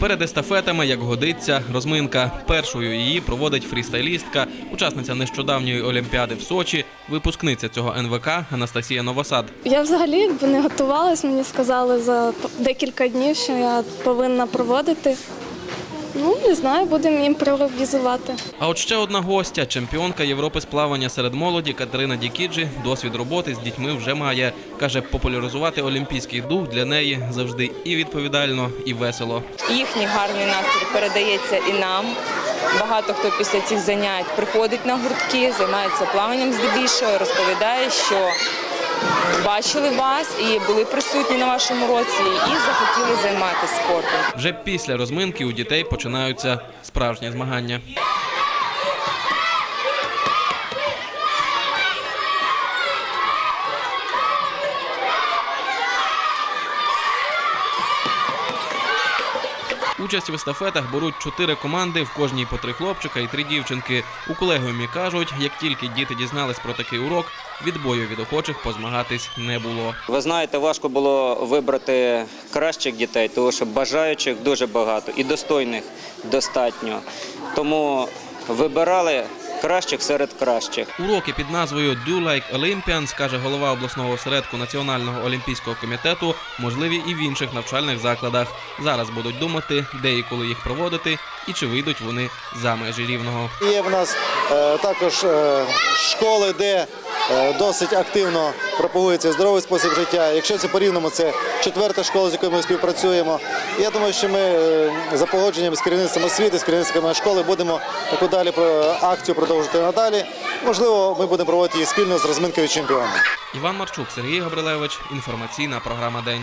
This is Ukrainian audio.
Перед естафетами, як годиться, розминка. Першою її проводить фрістайлістка, учасниця нещодавньої олімпіади в Сочі, випускниця цього НВК Анастасія Новосад. Я взагалі не готувалась, мені сказали за декілька днів, що я повинна проводити. Ну, не знаю, будемо імпровізувати. А от ще одна гостя, чемпіонка Європи з плавання серед молоді Катерина Дікіджі, досвід роботи з дітьми вже має. Каже, популяризувати олімпійський дух для неї завжди і відповідально, і весело. Їхній гарний настрій передається і нам. Багато хто після цих занять приходить на гуртки, займається плаванням здебільшого, розповідає, що бачили вас і були присутні на вашому році, і захотіли займатися спортом. Вже після розминки у дітей починаються справжні змагання. Участь в естафетах беруть чотири команди, в кожній по три хлопчика і три дівчинки. У колегіумі кажуть, як тільки діти дізнались про такий урок, відбою від охочих позмагатись не було. Ви знаєте, важко було вибрати кращих дітей, тому що бажаючих дуже багато і достойних достатньо. Тому вибирали кращих серед кращих. Уроки під назвою Do Like Olympians, каже голова обласного осередку Національного олімпійського комітету, можливі і в інших навчальних закладах. Зараз будуть думати, де і коли їх проводити, і чи вийдуть вони за межі рівного. Є в нас е, також е, школи, де досить активно пропагується здоровий спосіб життя. Якщо це по-рівному, це четверта школа, з якою ми співпрацюємо. Я думаю, що ми е, за погодженням з керівництвом освіти, з керівництвом школи будемо таку далі акцію продовжити надалі. Можливо, ми будемо проводити її спільно з розминкою чемпіонів. Іван Марчук, Сергій Габрилевич. Інформаційна програма День.